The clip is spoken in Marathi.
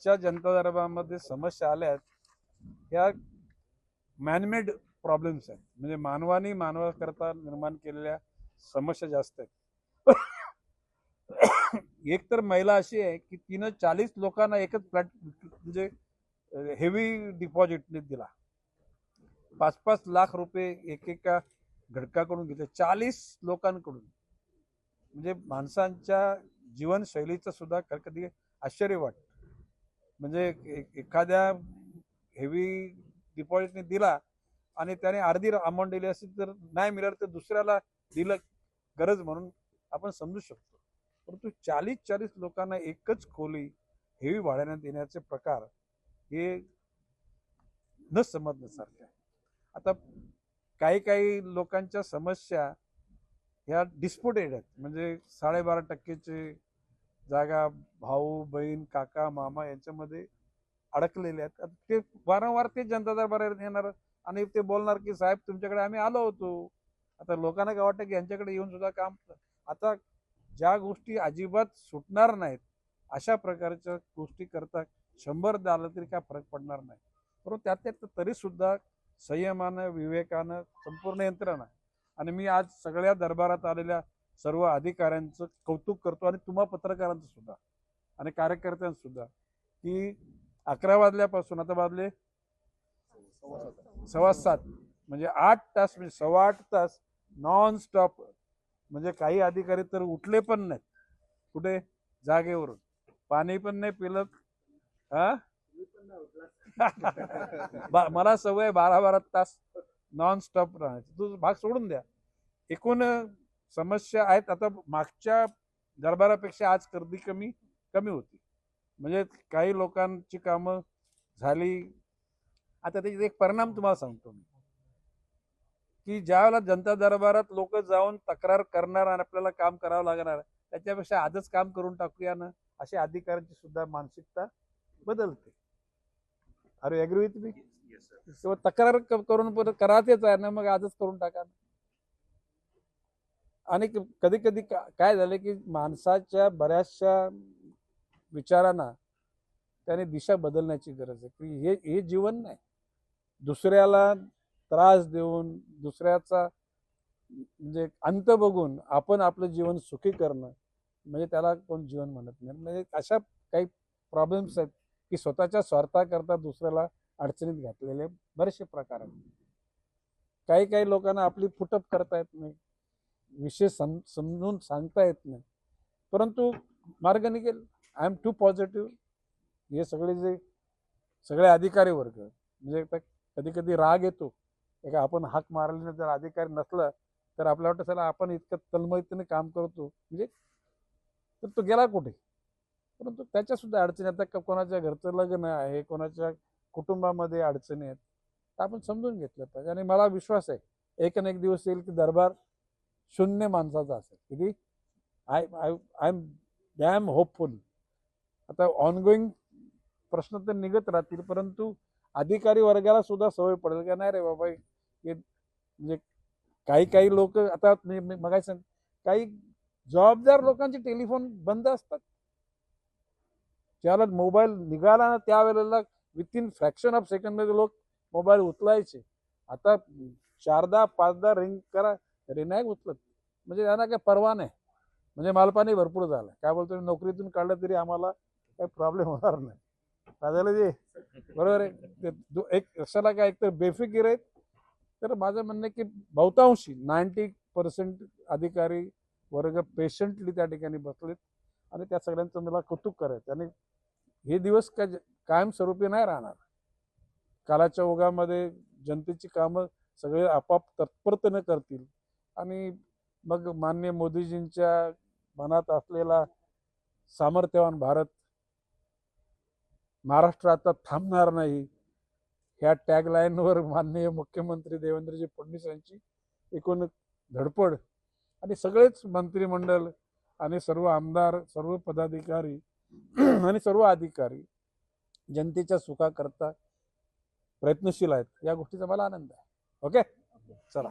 आजच्या जनता दरबारामध्ये समस्या आल्या आहेत ह्या मॅनमेड प्रॉब्लेम्स आहेत. म्हणजे मानवानी मानवाकरता निर्माण केलेल्या समस्या जास्त आहेत. एक तर महिला अशी आहे की तिनं चाळीस लोकांना एकच फ्लॅट म्हणजे हेवी डिपॉझिटने दिला. पाच पाच लाख रुपये एकेका घटकाकडून घेतले. चाळीस लोकांकडून. म्हणजे माणसांच्या जीवनशैलीचं सुद्धा कधी आश्चर्य वाटतं. म्हणजे ए- एखाद्या हेवी डिपॉझिटने दिला आणि त्याने अर्धी अमाऊंट दिली असेल तर नाही मिळालं तर दुसऱ्याला दिलं गरज म्हणून आपण समजू शकतो. परंतु चाळीस चाळीस लोकांना एकच खोली हेवी भाड्याने देण्याचे प्रकार हे न समजण्यासारखे आहे. आता काही काही लोकांच्या समस्या ह्या डिस्प्युटेड आहेत. म्हणजे साडेबारा टक्केचे जागा भाऊ बहीण काका मामा यांच्यामध्ये अडकलेले आहेत. ते वारंवार ते जनता दरबारात येणार आणि ते बोलणार की साहेब तुमच्याकडे आम्ही आलो होतो. आता लोकांना काय वाटतं की यांच्याकडे येऊन सुद्धा काम आता ज्या गोष्टी अजिबात सुटणार नाहीत अशा प्रकारच्या गोष्टी करता शंभर आलं तरी काय फरक पडणार नाही. परंतु त्यात त्यात तरी सुद्धा संयमानं विवेकानं संपूर्ण यंत्रणा आणि मी आज सगळ्या दरबारात आलेल्या सर्व अधिकाऱ्यांचं कौतुक करतो आणि तुम्हा पत्रकारांचं सुद्धा आणि कार्यकर्त्यांचं सुद्धा की अकरा वाजल्यापासून आता वाजले सव्वा सात. म्हणजे आठ तास म्हणजे सव्वा आठ तास नॉन स्टॉप म्हणजे काही अधिकारी तर उठले पण नाहीत. कुठे? जागेवरून. पाणी पण नाही पिलं. हा? मला सवय बारा बारा तास नॉन स्टॉप राहण्याची तू भाग सोडून द्या. एकूण समस्या आहेत. आता मागच्या दरबारापेक्षा आज गर्दी कमी कमी होती. म्हणजे काही लोकांची कामं झाली. आता त्याचे एक परिणाम तुम्हाला सांगतो मी. की ज्यावेळेला जनता दरबारात लोक जाऊन तक्रार करणार आणि आपल्याला काम करावं लागणार त्याच्यापेक्षा आजच काम करून टाकूया ना अशी अधिकाऱ्यांची सुद्धा मानसिकता बदलते. अरे अग्री विथ मी तक्रार करून परत करायचेच आहे ना मग आजच करून टाका ना. आणि कधी कधी काय झालं की माणसाच्या बऱ्याचशा विचारांना त्याने दिशा बदलण्याची गरज आहे. की हे हे जीवन नाही. दुसऱ्याला त्रास देऊन दुसऱ्याचा म्हणजे अंत बघून आपण आपलं जीवन सुखी करणं म्हणजे त्याला कोण जीवन म्हणत नाही. म्हणजे अशा काही प्रॉब्लेम्स आहेत की स्वतःच्या स्वार्थाकरता दुसऱ्याला अडचणीत घातलेले बरेचसे प्रकार आहेत. काही काही लोकांना आपली फुटअप करता येत नाही. विषय सम समजून सांगता येत नाही. परंतु मार्ग निघेल. आय एम टू पॉझिटिव्ह हे सगळे जे सगळे अधिकारी वर्ग म्हणजे कधी कधी राग येतो. एका आपण हाक मारल्याने जर अधिकारी नसला तर आपल्याला वाटतं चला आपण इतकं तन्मयतेने काम करतो. म्हणजे तर तो गेला कुठे? परंतु त्याच्यासुद्धा अडचणी आता कोणाच्या घरचं लग्न आहे कोणाच्या कुटुंबामध्ये अडचणी आहेत तर आपण समजून घेतलं पाहिजे. आणि मला विश्वास आहे एक ना एक दिवस येईल की दरबार शून्य माणसाचा असेल. किती? I I I am damn hopeful आता ऑनगोईंग प्रश्न तर निघत राहतील परंतु अधिकारी वर्गाला सुद्धा सवय पडेल का नाही रे बाबा हे म्हणजे काही काही लोक आता मगाय सांग काही जबाबदार लोकांचे टेलिफोन बंद असतात. ज्याला मोबाईल निघाला ना त्यावेळेला विथिन फ्रॅक्शन ऑफ सेकंडमध्ये लोक मोबाईल उचलायचे. आता चारदा पाचदा रिंग करा तरी नाही उचलत. म्हणजे त्यांना काय परवा नाही. म्हणजे मालपाणी भरपूर झालं काय बोलतो नोकरीतून काढलं तरी आम्हाला काही प्रॉब्लेम होणार नाही. राजाला जे बरोबर आहे? ते एक कशाला काय एकतर बेफिकीर आहेत. तर माझं म्हणणं आहे की बहुतांशी नाईन्टी पर्सेंट अधिकारी वर्ग पेशंटली त्या ठिकाणी बसलेत आणि त्या सगळ्यांचं मला कौतुक करायचं आणि हे दिवस काय कायमस्वरूपी नाही राहणार. कालाच्या ओघामध्ये जनतेची कामं सगळे आपाप तत्परतेनं करतील. आणि मग मान्य मोदीजींच्या मनात असलेला सामर्थ्यवान भारत महाराष्ट्र आता थांबणार नाही. ह्या टॅगलाईनवर माननीय मुख्यमंत्री देवेंद्रजी फडणवीस यांची एकूण धडपड आणि सगळेच मंत्रिमंडळ आणि सर्व आमदार सर्व पदाधिकारी आणि सर्व अधिकारी जनतेच्या सुखाकरता प्रयत्नशील आहेत. या गोष्टीचा मला आनंद आहे. ओके? चला.